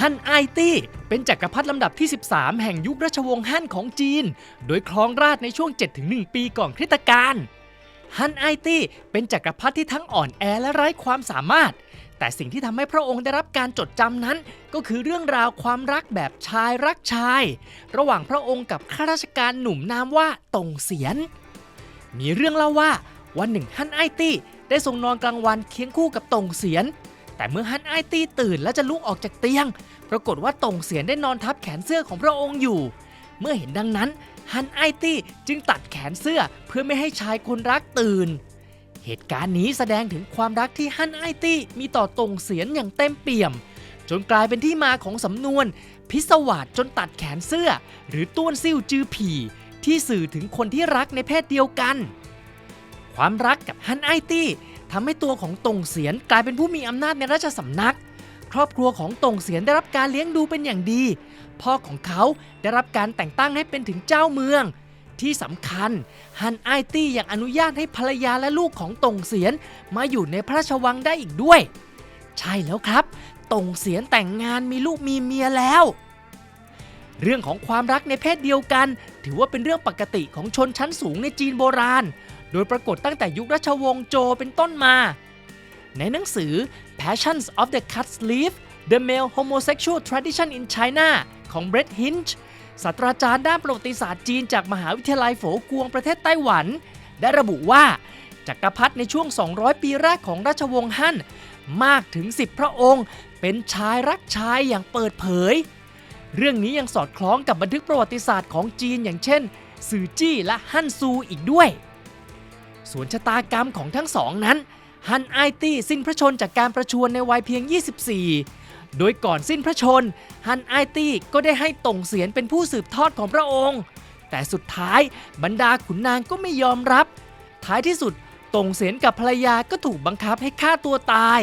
ฮั่นไอตี้เป็นจักรพรรดิลำดับที่ 13 แห่งยุคราชวงศ์ฮั่นของจีน โดยครองราชในช่วง 7-1 ปีก่อนคริสตกาลฮั่นไอตี้เป็นจักรพรรดิที่ทั้งอ่อนแอและไร้ความสามารถ แต่สิ่งที่ทำให้พระองค์ได้รับการจดจำนั้น ก็คือเรื่องราวความรักแบบชายรักชาย ระหว่างพระองค์กับข้าราชการหนุ่มนามว่าตงเสียน มีเรื่องเล่าว่าวันหนึ่งฮั่นไอตี้ได้ทรงนอนกลางวันเคียงคู่กับตงเสียน แต่เมื่อฮันไอตี้ตื่นและจะลุกออกจากเตียง ปรากฏว่าตงเสียนได้นอนทับแขนเสื้อของพระองค์อยู่ เมื่อเห็นดังนั้นฮันไอตี้จึงตัดแขนเสื้อเพื่อไม่ให้ชายคนรักตื่น เหตุการณ์นี้แสดงถึงความรักที่ฮันไอตี้มีต่อตงเสียนอย่างเต็มเปี่ยม จนกลายเป็นที่มาของสำนวน พิศวาสจนตัดแขนเสื้อ หรือต้วนซิ่วจือผีที่สื่อถึงคนที่รักในเพศเดียวกัน ความรักกับฮันไอตี้ ทำให้ตัวของตงเสียนกลายเป็นผู้มีอำนาจในราชสำนัก ครอบครัวของตงเสียนได้รับการเลี้ยงดูเป็นอย่างดี พ่อของเขาได้รับการแต่งตั้งให้เป็นถึงเจ้าเมือง ที่สำคัญฮันไอตี้ยังอนุญาตให้ภรรยาและลูกของตงเสียนมาอยู่ในพระราชวังได้อีกด้วย ใช่แล้วครับตงเสียนแต่งงานมีลูกมีเมียแล้ว เรื่องของความรักในเพศเดียวกัน ถือว่าเป็นเรื่องปกติของชนชั้นสูงในจีนโบราณ โดยปรากฏตั้งแต่ยุคราชวงศ์โจเป็นต้นมา ในหนังสือ Passions of the Cut Sleeve The Male Homosexual Tradition in China ของ Brett Hinch ศาสตราจารย์ด้านประวัติศาสตร์จีนจากมหาวิทยาลัยโฝกวงประเทศไต้หวัน ได้ระบุว่าจักรพรรดิในช่วง 200 ปีแรกของราชวงศ์ฮั่น มากถึง 10 พระองค์ เป็นชายรักชายอย่างเปิดเผย เรื่องนี้ยังสอดคล้องกับบันทึกประวัติศาสตร์ของจีนอย่างเช่นซือจี้และฮั่นซูอีกด้วย ส่วนชะตากรรมของทั้งสองนั้น ฮันไอตี้สิ้นพระชนจากการประชวรในวัยเพียง 24 โดยก่อนสิ้นพระชน ฮันไอตี้ก็ได้ให้ตงเสียนเป็นผู้สืบทอดของพระองค์ แต่สุดท้ายบรรดาขุนนางก็ไม่ยอมรับ ท้ายที่สุดตงเสียนกับภรรยาก็ถูกบังคับให้ฆ่าตัวตาย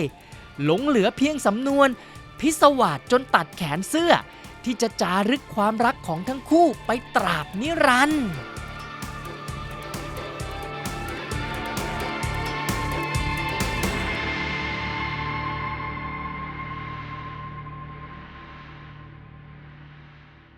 หลงเหลือเพียงสำนวน พิศวาสจนตัดแขนเสื้อ ที่จะจารึกความรักของทั้งคู่ไปตราบนิรันดร์